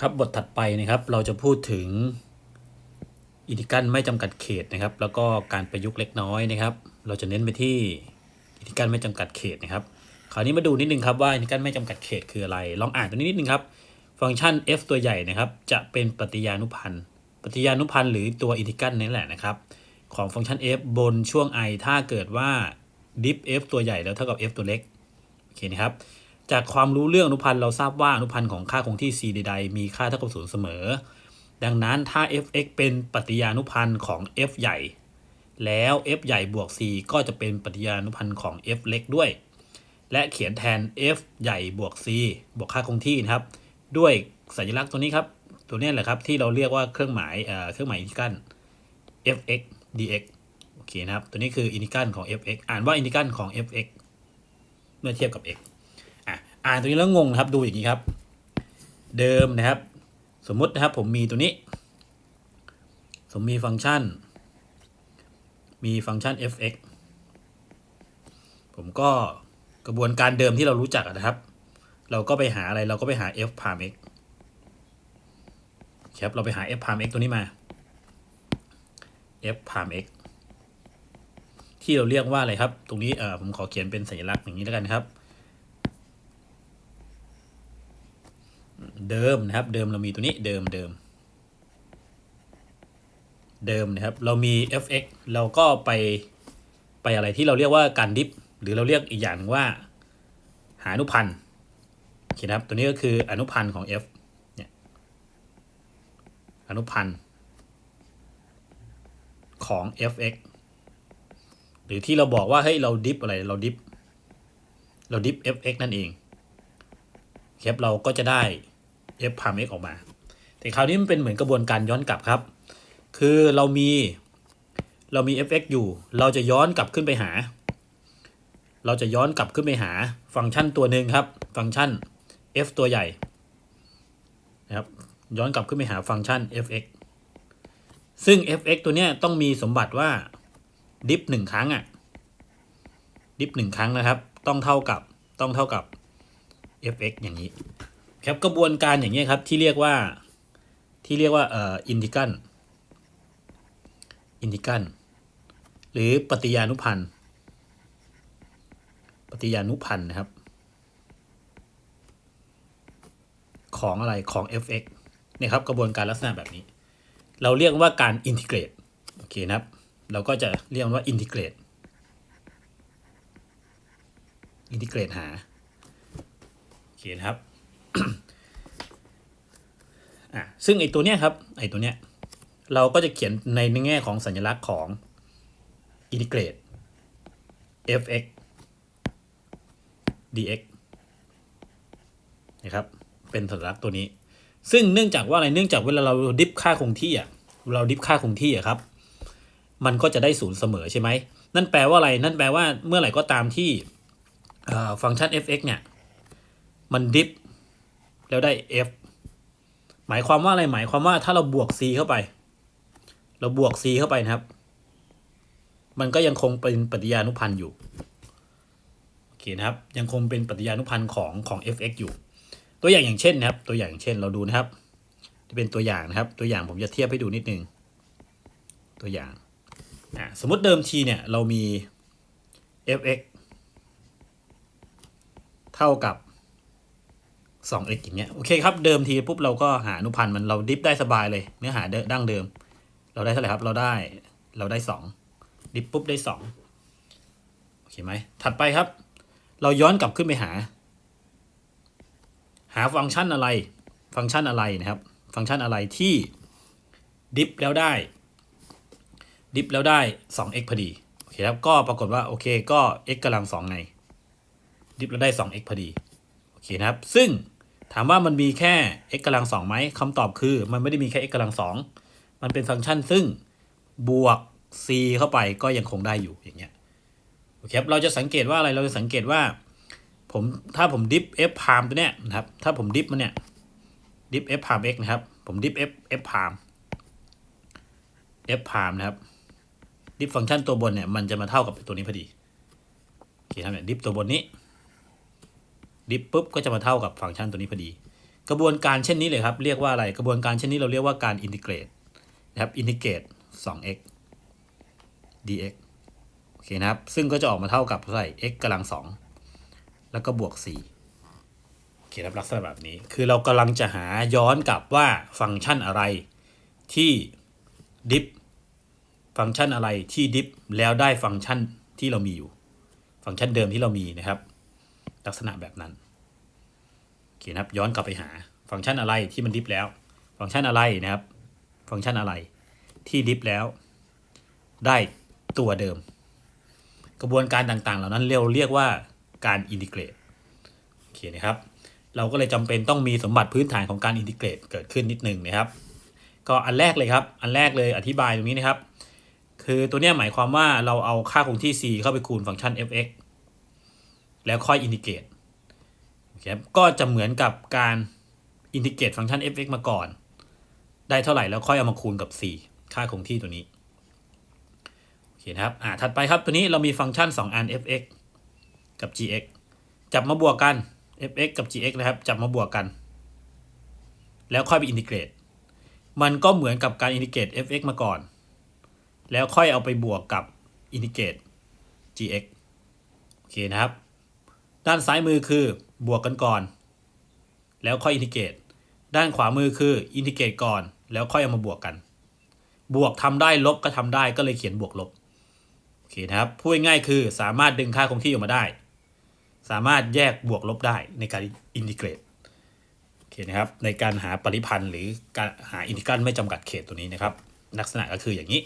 ครับบทถัดไปนะครับเราจะพูดถึงอินทิกันไม่จำกัดเขตนะครับ แล้วก็การประยุกต์เล็กน้อยนะครับ เราจะเน้นไปที่อินทิกันไม่จำกัดเขตนะครับคราวนี้มาดูนิดนึงครับว่าอินทิกันไม่จำกัดเขตคืออะไร ลองอ่านตัวนี้นิดนึงครับฟังก์ชัน f ตัวใหญ่นะครับ จะเป็นปฏิญานุพันธ์ปฏิญานุพันธ์หรือตัวอินทิกันนี่แหละนะครับ ของฟังก์ชัน f บนช่วง i ถ้าเกิดว่า diff f ตัวใหญ่แล้วเท่ากับ f ตัวเล็กโอเคนะครับ จากความรู้เรื่องอนุพันธ์เราทราบว่าอนุพันธ์ของค่าคงที่ c ใดๆมีค่าเท่ากับศูนย์เสมอ ดังนั้นถ้า f(x) เป็นปฏิญานุพันธ์ของ f ใหญ่ แล้ว f ใหญ่บวก c ก็จะเป็นปฏิญานุพันธ์ของ f เล็กด้วย และเขียนแทน f ใหญ่บวก c บวกค่าคงที่นะครับ ด้วยสัญลักษณ์ตัวนี้ครับ ตัวนี้แหละครับที่เราเรียกว่าเครื่องหมายเอ่อเครื่องหมายอินทิกัน f(x) dx โอเคนะครับ ตัวนี้คืออินทิกันของ f(x) อ่านว่าอินทิกันของ f(x) เมื่อเทียบกับ x อ่านตัวนี้แล้วงงครับดูอย่างนี้ครับ เดิมนะครับ สมมุตินะครับผมมีตัวนี้ ผมมีฟังก์ชัน มีฟังก์ชัน f(x) ผมก็กระบวนการเดิมที่เรารู้จักนะครับ เราก็ไปหาอะไรเราก็ไปหา f พาม x ครับเราไปหา f พาม x ตัวนี้มา f พาม x ที่เราเรียกว่าอะไรครับ ตรงนี้เออผมขอเขียนเป็นสัญลักษณ์อย่างนี้แล้วกันครับ เดิมนะครับ เดิมเรามีตัวนี้เดิมเดิม เดิมนะครับ เรามี fx เราก็ไปไปอะไรที่เราเรียกว่าการดิฟหรือเราเรียกอีกอย่างว่า หาอนุพันธ์โอเคนะครับ ตัวนี้ก็คืออนุพันธ์ของ f เนี่ยอนุพันธ์ของ fx หรือที่เราบอกว่าเฮ้ยเราดิฟอะไรเราดิฟเราดิฟ fx นั่นเองครับเราก็จะได้ f พาม x ออกมา แต่คราวนี้มันเป็นเหมือนกระบวนการย้อนกลับครับ คือเรามีเรามี fx อยู่ เราจะย้อนกลับขึ้นไปหา เราจะย้อนกลับขึ้นไปหาฟังก์ชันตัวหนึ่งครับ ฟังก์ชัน f ตัวใหญ่นะครับย้อนกลับขึ้นไปหาฟังก์ชัน fx ซึ่ง fx ตัวเนี้ยต้องมีสมบัติว่าดิฟหนึ่งครั้งอะ่ะดิฟหนึ่งครั้งนะครับ ต้องเท่ากับต้องเท่ากับ fx อย่างนี้ ครับกระบวนการอย่างนี้ครับที่เรียกว่าที่เรียกว่าเอ่ออินทิกันอินทิกันหรือปฏิญานุพันธ์ปฏิญานุพันธ์นะครับ ของอะไรของ fx เนี่ยครับกระบวนการลักษณะแบบนี้ เราเรียกว่าการอินทิเกรตโอเคนะครับ เราก็จะเรียกว่าอินทิเกรตอินทิเกรตหาโอเคนะครับ ซึ่งไอตัวเนี้ยครับไอตัวเนี้ยเราก็จะเขียนในแง่ของสัญลักษณ์ของอินทิเกรต fx dx นะครับเป็นสัญลักษณ์ตัวนี้ ซึ่งเนื่องจากว่าอะไรเนื่องจากเวลาเราดิฟค่าคงที่อะเราดิฟค่าคงที่อะครับ มันก็จะได้ศูนย์เสมอใช่ไหมนั่นแปลว่าอะไรนั่นแปลว่าเมื่อไหร่ก็ตามที่ฟังก์ชัน fx เนี่ยมันดิฟ แล้วได้ f หมายความว่าอะไรหมายความว่าถ้าเราบวก c เข้าไป เราบวก c เข้าไปนะครับ มันก็ยังคงเป็นปฏิญานุพันธ์อยู่โอเคนะครับ ยังคงเป็นปฏิญานุพันธ์ของของ fx อยู่ ตัวอย่างอย่างเช่นนะครับ ตัวอย่างอย่างเช่นเราดูนะครับจะเป็นตัวอย่างนะครับ ตัวอย่างผมจะเทียบให้ดูนิดนึงตัวอย่างอะสมมติเดิมทีเนี่ยเรามี fx เท่ากับ 2x อย่างเงี้ยโอเคครับเดิมทีปุ๊บเราก็หาอนุพันธ์มันเราดิฟได้สบายเลย เนื้อหาดิดั้งเดิม เราได้เท่าไหร่ครับเราได้เราได้ 2 ดิฟปุ๊บได้ 2 โอเคไหมถัดไปครับ เราย้อนกลับขึ้นไปหา หาฟังก์ชันอะไร ฟังก์ชันอะไรนะครับ ฟังก์ชันอะไรที่ดิฟแล้วได้ ดิฟแล้วได้ 2x พอดีโอเคครับก็ปรากฏว่าโอเคก็ x กำลัง2ไงดิฟแล้วได้ 2x พอดี โอเคนะครับ ซึ่ง ถามว่ามันมีแค่ x กำลังสองไหมคำตอบคือมันไม่ได้มีแค่ x กำลังสองมันเป็นฟังก์ชันซึ่งบวก c เข้าไปก็ยังคงได้อยู่อย่างเงี้ยโอเคครับเราจะสังเกตว่าอะไรเราจะสังเกตว่า ผมถ้าผมดิฟ f พามตัวเนี้ยนะครับถ้าผมดิฟมันเนี่ยดิฟ f พาม x นะครับ ผมดิฟ f f พาม f พามนะครับดิฟฟังก์ชันตัวบนเนี่ยมันจะมาเท่ากับตัวนี้พอดีโอเคครับเนี่ยดิฟตัวบนนี้ ดิฟปุ๊บก็จะมาเท่ากับฟังก์ชันตัวนี้พอดี กระบวนการเช่นนี้เลยครับ เรียกว่าอะไรกระบวนการเช่นนี้เราเรียกว่าการอินทิเกรตนะครับอินทิเกรต 2x dx โอเคนะครับ ซึ่งก็จะออกมาเท่ากับเท่าไหร่ x กำลัง 2 แล้วก็บวก4โอเคครับลักษณะแบบนี้ คือเรากำลังจะหาย้อนกลับว่าฟังก์ชันอะไรที่ดิฟฟังก์ชันอะไรที่ดิฟแล้วได้ฟังก์ชันที่เรามีอยู่ ฟังก์ชันเดิมที่เรามีนะครับ ลักษณะแบบนั้นโอเคนะครับย้อนกลับไปหา ฟังก์ชันอะไรที่มันดิฟแล้ว ฟังก์ชันอะไรนะครับ ฟังก์ชันอะไรที่ดิฟแล้ว ได้ตัวเดิม กระบวนการต่างๆ เหล่านั้นเรียกเรียกว่าการอินทิเกรตโอเคนะครับ เราก็เลยจำเป็นต้องมีสมบัติพื้นฐานของการอินทิเกรตเกิดขึ้นนิดนึงนะครับ ก็อันแรกเลยครับ อันแรกเลยอธิบายตรงนี้นะครับ คือตัวนี้หมายความว่าเราเอาค่าคงที่ c เข้าไปคูณฟังก์ชัน f(x) แล้วค่อยอินทิเกรตโอเคครับก็จะเหมือนกับการอินทิเกรตฟังก์ชัน f(x) มาก่อน ได้เท่าไหร่แล้วค่อยเอามาคูณกับ 4 ค่าคงที่ตัวนี้โอเคนะครับอ่าถัดไปครับตัวนี้เรามีฟังก์ชัน 2 อัน f(x) กับ gx จับมาบวกกัน f(x) กับ gx นะครับจับมาบวกกัน แล้วค่อยไปอินทิเกรตมันก็เหมือนกับการอินทิเกรต f(x) มาก่อน แล้วค่อยเอาไปบวกกับอินทิเกรต gx โอเคนะครับ ด้านซ้ายมือคือบวกกันก่อน แล้วค่อยอินทิเกรตด้านขวามือคืออินทิเกรตก่อน แล้วค่อยเอามาบวกกัน บวกทำได้ลบก็ทำได้ก็เลยเขียนบวกลบโอเคนะครับพูดง่ายคือสามารถดึงค่าคงที่ออกมาได้ สามารถแยกบวกลบได้ในการอินทิเกรตโอเคนะครับในการหาปริพันธ์หรือการหาอินทิกรัลไม่จำกัดเขตตัวนี้นะครับ ลักษณะก็คืออย่างนี้